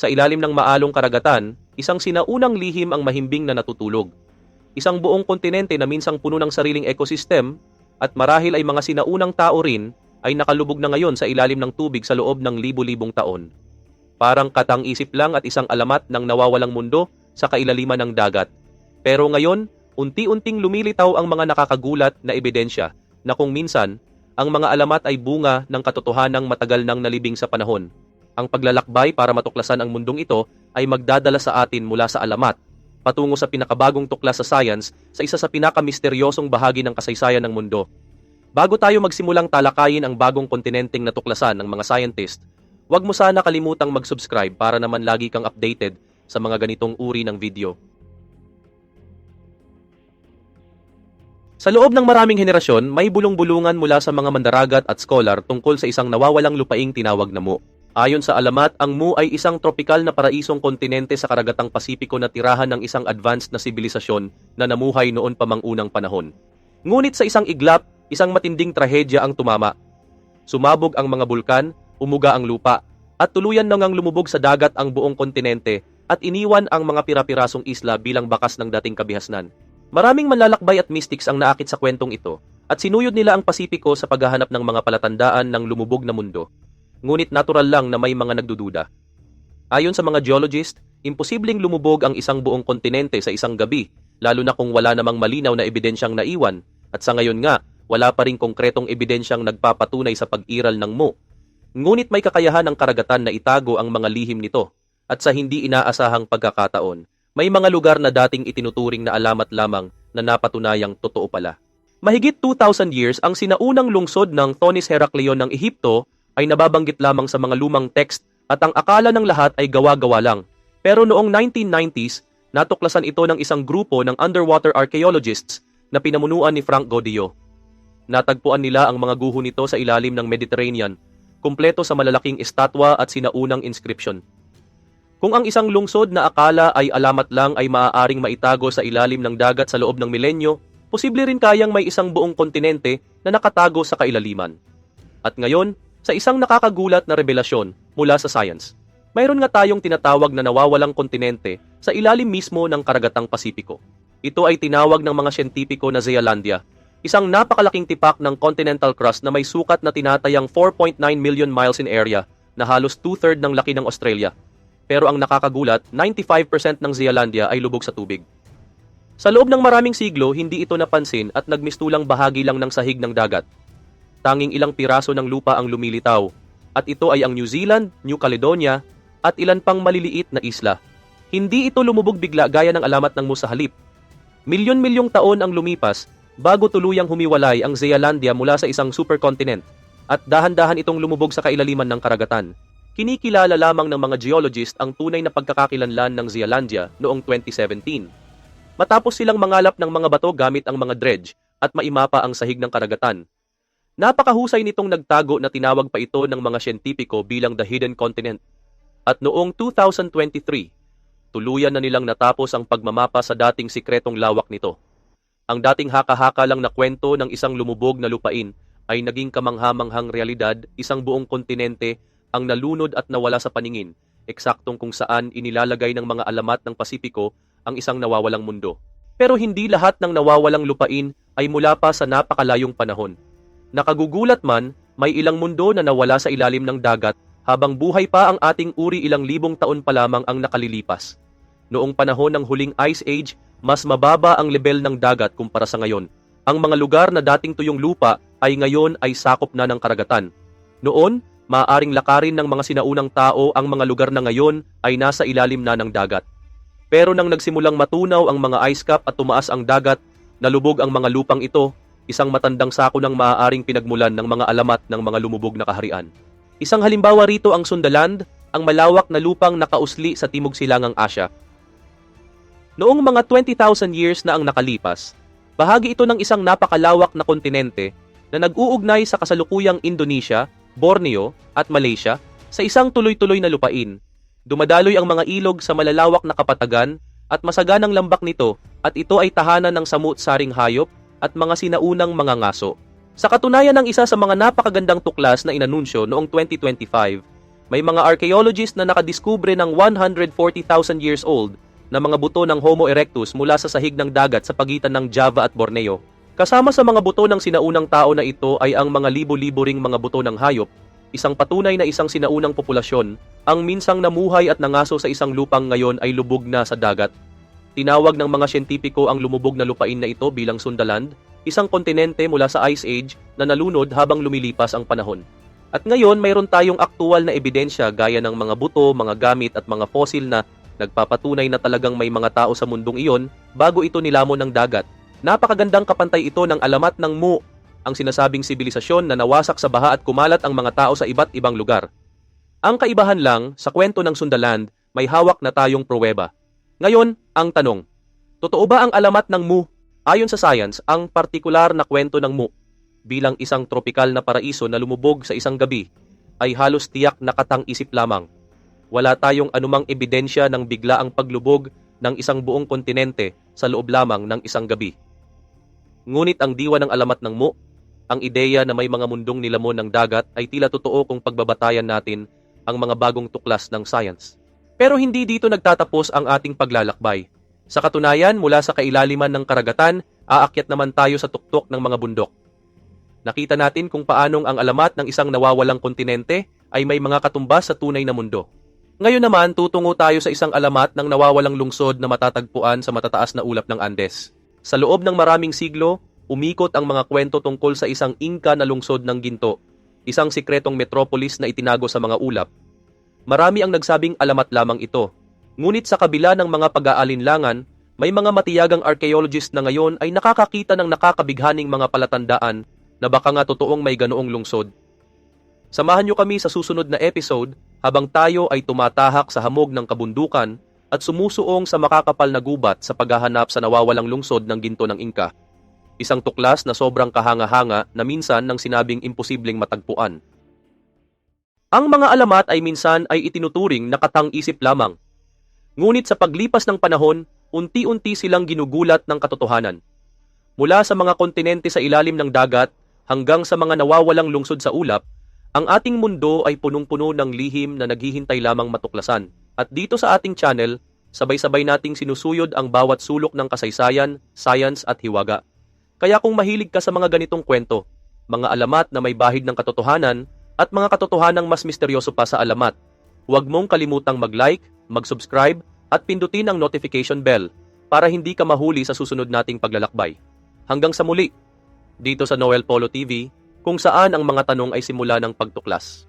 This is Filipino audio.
Sa ilalim ng maalong karagatan, isang sinaunang lihim ang mahimbing na natutulog. Isang buong kontinente na minsang puno ng sariling ekosistem at marahil ay mga sinaunang tao rin ay nakalubog na ngayon sa ilalim ng tubig sa loob ng libu-libong taon. Parang katang-isip lang at isang alamat ng nawawalang mundo sa kailaliman ng dagat. Pero ngayon, unti-unting lumilitaw ang mga nakakagulat na ebidensya na kung minsan, ang mga alamat ay bunga ng katotohanang matagal nang nalibing sa panahon. Ang paglalakbay para matuklasan ang mundong ito ay magdadala sa atin mula sa alamat patungo sa pinakabagong tuklas sa science sa isa sa pinakamisteryosong bahagi ng kasaysayan ng mundo. Bago tayo magsimulang talakayin ang bagong kontinenteng natuklasan ng mga scientist, huwag mo sana kalimutang mag-subscribe para naman lagi kang updated sa mga ganitong uri ng video. Sa loob ng maraming henerasyon, may bulong-bulungan mula sa mga mandaragat at scholar tungkol sa isang nawawalang lupaing tinawag na Mu. Ayon sa alamat, ang Mu ay isang tropikal na paraisong kontinente sa karagatang Pasipiko na tirahan ng isang advanced na sibilisasyon na namuhay noon pa mang unang panahon. Ngunit sa isang iglap, isang matinding trahedya ang tumama. Sumabog ang mga bulkan, umuga ang lupa, at tuluyan na ngang lumubog sa dagat ang buong kontinente at iniwan ang mga pira-pirasong isla bilang bakas ng dating kabihasnan. Maraming manlalakbay at mystics ang naakit sa kwentong ito at sinuyod nila ang Pasipiko sa paghahanap ng mga palatandaan ng lumubog na mundo ngunit natural lang na may mga nagdududa. Ayon sa mga geologist, imposibleng lumubog ang isang buong kontinente sa isang gabi, lalo na kung wala namang malinaw na ebidensyang naiwan, at sa ngayon nga, wala pa ring konkretong ebidensyang nagpapatunay sa pag-iral ng Mo. Ngunit may kakayahan ng karagatan na itago ang mga lihim nito, at sa hindi inaasahang pagkakataon, may mga lugar na dating itinuturing na alamat lamang na napatunayang totoo pala. Mahigit 2,000 years ang sinaunang lungsod ng Thonis Heraklion ng Ehipto ay nababanggit lamang sa mga lumang text at ang akala ng lahat ay gawa-gawa lang. Pero noong 1990s, natuklasan ito ng isang grupo ng underwater archaeologists na pinamunuan ni Frank Godillo. Natagpuan nila ang mga guho nito sa ilalim ng Mediterranean, kumpleto sa malalaking estatwa at sinaunang inscription. Kung ang isang lungsod na akala ay alamat lang ay maaaring maitago sa ilalim ng dagat sa loob ng milenyo, posible rin kayang may isang buong kontinente na nakatago sa kailaliman. At ngayon, sa isang nakakagulat na revelasyon mula sa science, mayroon nga tayong tinatawag na nawawalang kontinente sa ilalim mismo ng karagatang Pasipiko. Ito ay tinawag ng mga siyentipiko na Zealandia, isang napakalaking tipak ng continental crust na may sukat na tinatayang 4.9 million miles in area na halos two-third ng laki ng Australia. Pero ang nakakagulat, 95% ng Zealandia ay lubog sa tubig. Sa loob ng maraming siglo, hindi ito napansin at nagmistulang bahagi lang ng sahig ng dagat tanging ilang piraso ng lupa ang lumilitaw, at ito ay ang New Zealand, New Caledonia, at ilan pang maliliit na isla. Hindi ito lumubog bigla gaya ng alamat ng Musa halip. Milyon-milyong taon ang lumipas bago tuluyang humiwalay ang Zealandia mula sa isang supercontinent at dahan-dahan itong lumubog sa kailaliman ng karagatan. Kinikilala lamang ng mga geologist ang tunay na pagkakakilanlan ng Zealandia noong 2017. Matapos silang mangalap ng mga bato gamit ang mga dredge at maimapa ang sahig ng karagatan, Napakahusay nitong nagtago na tinawag pa ito ng mga siyentipiko bilang the hidden continent. At noong 2023, tuluyan na nilang natapos ang pagmamapa sa dating sikretong lawak nito. Ang dating haka-haka lang na kwento ng isang lumubog na lupain ay naging kamanghamanghang realidad, isang buong kontinente ang nalunod at nawala sa paningin, eksaktong kung saan inilalagay ng mga alamat ng Pasipiko ang isang nawawalang mundo. Pero hindi lahat ng nawawalang lupain ay mula pa sa napakalayong panahon. Nakagugulat man, may ilang mundo na nawala sa ilalim ng dagat habang buhay pa ang ating uri ilang libong taon pa lamang ang nakalilipas. Noong panahon ng huling Ice Age, mas mababa ang level ng dagat kumpara sa ngayon. Ang mga lugar na dating tuyong lupa ay ngayon ay sakop na ng karagatan. Noon, maaaring lakarin ng mga sinaunang tao ang mga lugar na ngayon ay nasa ilalim na ng dagat. Pero nang nagsimulang matunaw ang mga ice cap at tumaas ang dagat, nalubog ang mga lupang ito isang matandang sako ng maaaring pinagmulan ng mga alamat ng mga lumubog na kaharian. Isang halimbawa rito ang Sundaland, ang malawak na lupang nakausli sa timog silangang Asya. Noong mga 20,000 years na ang nakalipas, bahagi ito ng isang napakalawak na kontinente na nag-uugnay sa kasalukuyang Indonesia, Borneo at Malaysia sa isang tuloy-tuloy na lupain. Dumadaloy ang mga ilog sa malalawak na kapatagan at masaganang lambak nito at ito ay tahanan ng samut-saring hayop at mga sinaunang mga ngaso. Sa katunayan ng isa sa mga napakagandang tuklas na inanunsyo noong 2025, May mga archaeologist na nakadiskubre ng 140,000 years old na mga buto ng Homo erectus mula sa sahig ng dagat sa pagitan ng Java at Borneo. Kasama sa mga buto ng sinaunang tao na ito ay ang mga libo-libo ring mga buto ng hayop, isang patunay na isang sinaunang populasyon, ang minsang namuhay at nangaso sa isang lupang ngayon ay lubog na sa dagat. Tinawag ng mga siyentipiko ang lumubog na lupain na ito bilang Sundaland, isang kontinente mula sa Ice Age na nalunod habang lumilipas ang panahon. At ngayon, mayroon tayong aktual na ebidensya gaya ng mga buto, mga gamit at mga fossil na nagpapatunay na talagang may mga tao sa mundong iyon bago ito nilamon ng dagat. Napakagandang kapantay ito ng alamat ng Mu, ang sinasabing sibilisasyon na nawasak sa baha at kumalat ang mga tao sa iba't ibang lugar. Ang kaibahan lang, sa kwento ng Sundaland, may hawak na tayong pruweba. Ngayon, ang tanong, totoo ba ang alamat ng Mu? Ayon sa science, ang partikular na kwento ng Mu bilang isang tropikal na paraiso na lumubog sa isang gabi ay halos tiyak na katang-isip lamang. Wala tayong anumang ebidensya ng biglaang paglubog ng isang buong kontinente sa loob lamang ng isang gabi. Ngunit ang diwa ng alamat ng Mu, ang ideya na may mga mundong nilamon ng dagat ay tila totoo kung pagbabatayan natin ang mga bagong tuklas ng science. Pero hindi dito nagtatapos ang ating paglalakbay. Sa katunayan, mula sa kailaliman ng karagatan, aakyat naman tayo sa tuktok ng mga bundok. Nakita natin kung paanong ang alamat ng isang nawawalang kontinente ay may mga katumbas sa tunay na mundo. Ngayon naman, tutungo tayo sa isang alamat ng nawawalang lungsod na matatagpuan sa matataas na ulap ng Andes. Sa loob ng maraming siglo, umikot ang mga kwento tungkol sa isang Inca na lungsod ng Ginto, isang sikretong metropolis na itinago sa mga ulap. Marami ang nagsabing alamat lamang ito. Ngunit sa kabila ng mga pag-aalinlangan, may mga matiyagang archaeologist na ngayon ay nakakakita ng nakakabighaning mga palatandaan na baka nga totoong may ganoong lungsod. Samahan niyo kami sa susunod na episode habang tayo ay tumatahak sa hamog ng kabundukan at sumusuong sa makakapal na gubat sa paghahanap sa nawawalang lungsod ng ginto ng Inka. Isang tuklas na sobrang kahanga-hanga na minsan nang sinabing imposibleng matagpuan. Ang mga alamat ay minsan ay itinuturing na katang-isip lamang. Ngunit sa paglipas ng panahon, unti-unti silang ginugulat ng katotohanan. Mula sa mga kontinente sa ilalim ng dagat hanggang sa mga nawawalang lungsod sa ulap, ang ating mundo ay punong-puno ng lihim na naghihintay lamang matuklasan. At dito sa ating channel, sabay-sabay nating sinusuyod ang bawat sulok ng kasaysayan, science at hiwaga. Kaya kung mahilig ka sa mga ganitong kwento, mga alamat na may bahid ng katotohanan, at mga katotohanang mas misteryoso pa sa alamat, huwag mong kalimutang mag-like, mag-subscribe, at pindutin ang notification bell para hindi ka mahuli sa susunod nating paglalakbay. Hanggang sa muli! dito sa Noel Polo TV kung saan ang mga tanong ay simula ng pagtuklas.